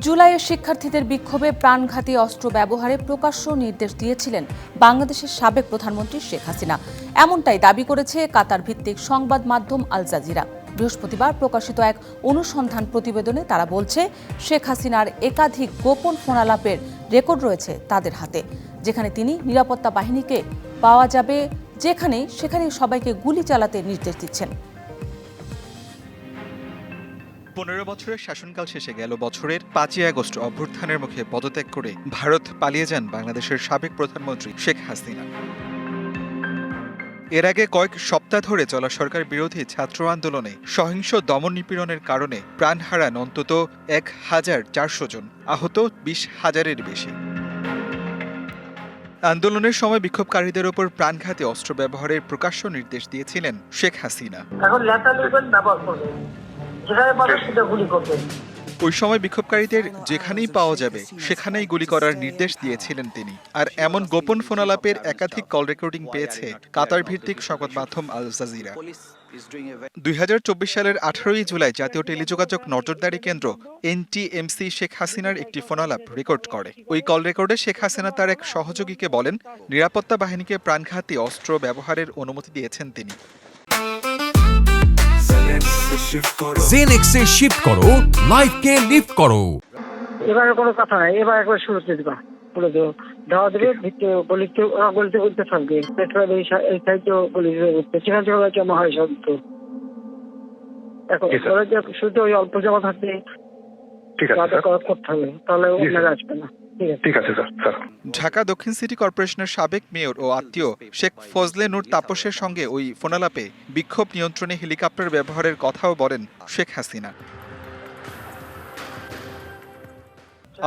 জুলাইয়ে শিক্ষার্থীদের বিক্ষোভে প্রাণঘাতী অস্ত্র ব্যবহারে প্রকাশ্য নির্দেশ দিয়েছিলেন বাংলাদেশের সাবেক প্রধানমন্ত্রী শেখ হাসিনা। এমনটাই দাবি করেছে কাতার ভিত্তিক সংবাদ মাধ্যম আল জাজিরা। বৃহস্পতিবার প্রকাশিত এক অনুসন্ধান প্রতিবেদনে তারা বলছে, শেখ হাসিনার একাধিক গোপন ফোনালাপের রেকর্ড রয়েছে তাদের হাতে, যেখানে তিনি নিরাপত্তা বাহিনীকে পাওয়া যাবে যেখানে সেখানে সবাইকে গুলি চালাতে নির্দেশ দিচ্ছেন। পনেরো বছরের শাসনকাল শেষে গেল বছরের পাঁচই আগস্ট অভ্যুত্থানের মুখে পদত্যাগ করে ভারত পালিয়ে যান বাংলাদেশের সাবেক প্রধানমন্ত্রী শেখ হাসিনা। এর আগে কয়েক সপ্তাহ ধরে চলা সরকার বিরোধী ছাত্র আন্দোলনে সহিংস দমন নিপীড়নের কারণে প্রাণ হারান অন্তত এক হাজার চারশো জন, আহত বিশ হাজারের বেশি। আন্দোলনের সময় বিক্ষোভকারীদের ওপর প্রাণঘাতী অস্ত্র ব্যবহারের প্রকাশ্য নির্দেশ দিয়েছিলেন শেখ হাসিনা। এখন যেখানে পাবেন সেটা গুলি করবেন ওই সময় বিক্ষোভকারীদের যেখানেই পাওয়া যাবে, সেখানেই গুলি করার নির্দেশ দিয়েছিলেন তিনি। আর এমন গোপন ফোনালাপের একাধিক কল রেকর্ডিং পেয়েছে কাতার ভিত্তিক সংবাদ মাধ্যম আল জাজিরা। দুই সালের আঠারোই জুলাই জাতীয় টেলিযোগাযোগ নজরদারি কেন্দ্র এনটিএমসি শেখ হাসিনার একটি ফোনালাপ রেকর্ড করে। ওই কল রেকর্ডে শেখ হাসিনা তার এক সহযোগীকে বলেন, নিরাপত্তা বাহিনীকে প্রাণঘাতী অস্ত্র ব্যবহারের অনুমতি দিয়েছেন তিনি। জেনেক্সে শিফট করো লাইফকে লিফট করো। এবারে কোনো কথা নাই এবার একবার শুরুতে দিবা বলে দেবো দেওয়া দেবে ভিতরে গলিতে ওরা গলিতে উঠতে থাকবে। পেট্রোল এই সা- এই সাইডেও গলিতে উঠতে সেখান থেকে ওরা জমা হয় সব তো এখন ওরা যে শুধু ওই অল্প জমা থাকবে ঠিক আছে করতে হবে তাহলে ওনারা আসবে না। ঠিক আছে। ঠিক আছে স্যার। স্যার। ঢাকা দক্ষিণ সিটি কর্পোরেশনের সাবেক মেয়র ও আত্মীয় শেখ ফজলে নূর তাপসের সঙ্গে ওই ফোনালাপে বিক্ষোভ নিয়ন্ত্রণে হেলিকপ্টার ব্যবহারের কথাও বলেন শেখ হাসিনা।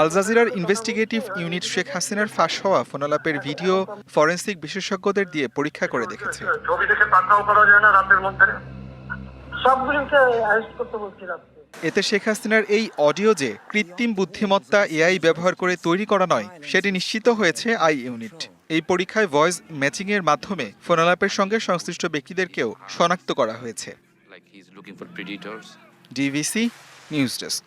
আল জাজিরার ইনভেস্টিগেটিভ ইউনিট শেখ হাসিনার ফাঁস হওয়া ফোনালাপের ভিডিও ফরেন্সিক বিশেষজ্ঞদের দিয়ে পরীক্ষা করে দেখেছে। ছবি দেখে করা যায় না রাতের মধ্যে। সবগুলিকে করতে বলছিলাম। এতে শেখ হাসিনার এই অডিও যে কৃত্রিম বুদ্ধিমত্তা এআই ব্যবহার করে তৈরি করা নয় সেটি নিশ্চিত হয়েছে আই ইউনিট। এই পরীক্ষায় ভয়েস ম্যাচিং এর মাধ্যমে ফোনালাপের সঙ্গে সংশ্লিষ্ট ব্যক্তিদেরকেও শনাক্ত করা হয়েছে। DVC news desk.